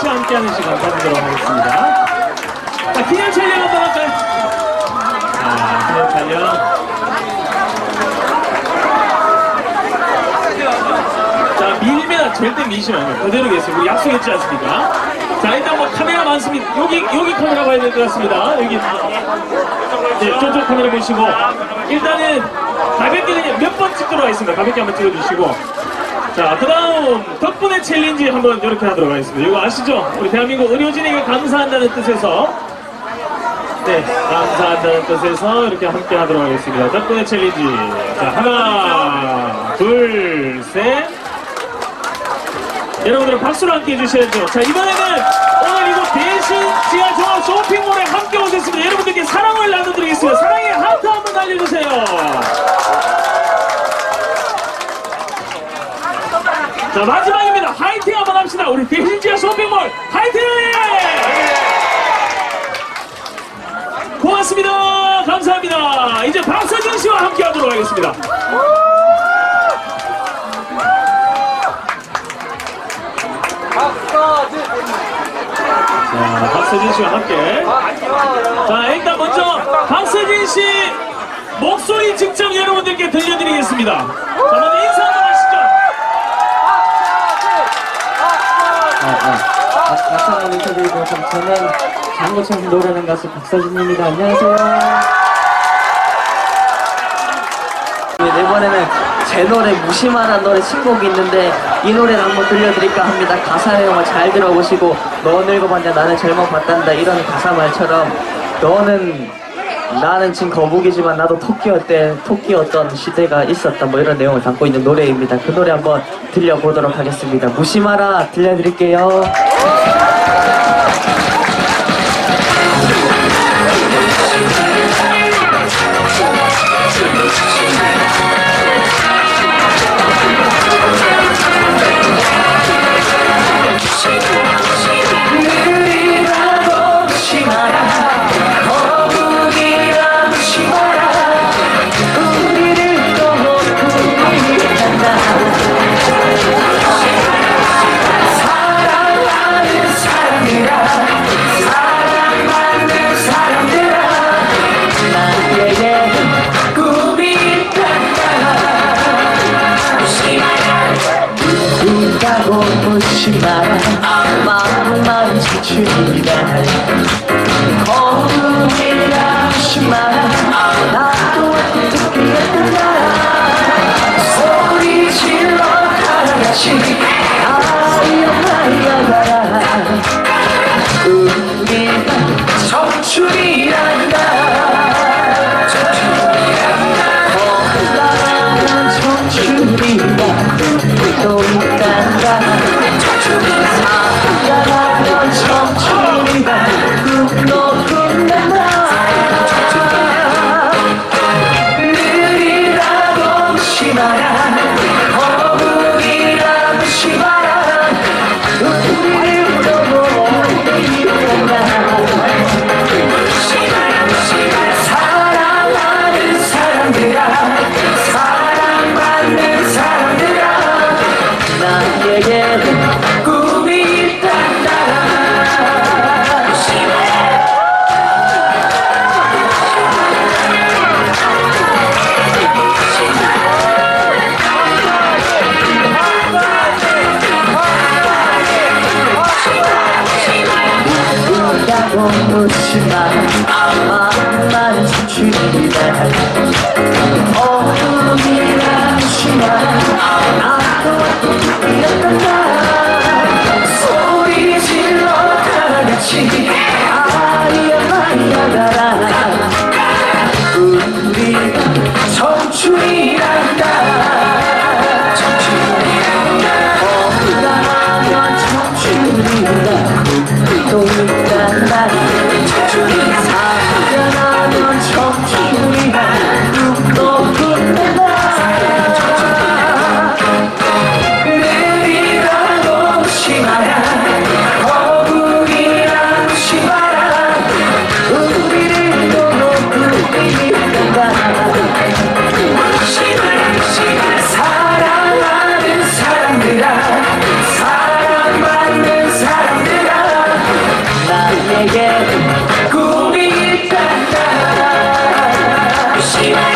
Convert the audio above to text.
같이 함께하는 시간 가지도록 하겠습니다. 자, 기념 촬영 한번 할까요? 자, 기념 촬영. 자, 밀면 절대 미시면. 그대로 계세요. 약속했지 않습니까? 자, 일단 뭐 카메라 많습니다. 여기, 여기 카메라 봐야 될 것 같습니다. 여기. 네, 저쪽 카메라 보시고. 일단은 가볍게 그냥 몇 번 찍도록 하겠습니다. 가볍게 한번 찍어주시고. 자, 그 다음, 덕분에 챌린지 한번 이렇게 하도록 하겠습니다. 이거 아시죠? 우리 대한민국 의료진에게 감사한다는 뜻에서. 네, 감사한다는 뜻에서 이렇게 함께 하도록 하겠습니다. 덕분에 챌린지. 자, 하나, 둘, 셋. 여러분들 박수로 함께 해주셔야죠. 자, 이번에는 오늘 이곳 대신 지하 종합 쇼핑몰에 함께 오셨습니다. 여러분들께 사랑을 자, 마지막입니다. 화이팅 한번 합시다. 우리 대신 지하 쇼핑몰 화이팅! 고맙습니다. 감사합니다. 이제 박서진 씨와 함께 하도록 하겠습니다. 자, 박서진 씨와 함께. 자, 일단 먼저 박서진 씨 목소리 직접 여러분들께 들려드리겠습니다. 자, 먼저 인사 한번 하시죠. 나타나는 인터뷰이고 저는 장고창 노래하는 가수 박서진입니다. 안녕하세요. 네, 이번에는 제 노래 무심한한 노래 신곡이 있는데 이 노래를 한번 들려드릴까 합니다. 가사 내용을 잘 들어보시고 너 늙어봤냐 나는 젊어 봤단다 이런 가사 말처럼 너는 나는 지금 거북이지만 나도 토끼였대 토끼였던 시대가 있었다 뭐 이런 내용을 담고 있는 노래입니다. 그 노래 한번 들려보도록 하겠습니다. 무심하라 들려드릴게요. 가고 보지 마라 마음만 지 하지만 아마 나는 주님이네 어둠이란 시간 아무도 이었단다. 소리 질러 다같이 아이야 나이야 나라. 우리 청춘이란다. 날 주님 사랑하면 정신을 She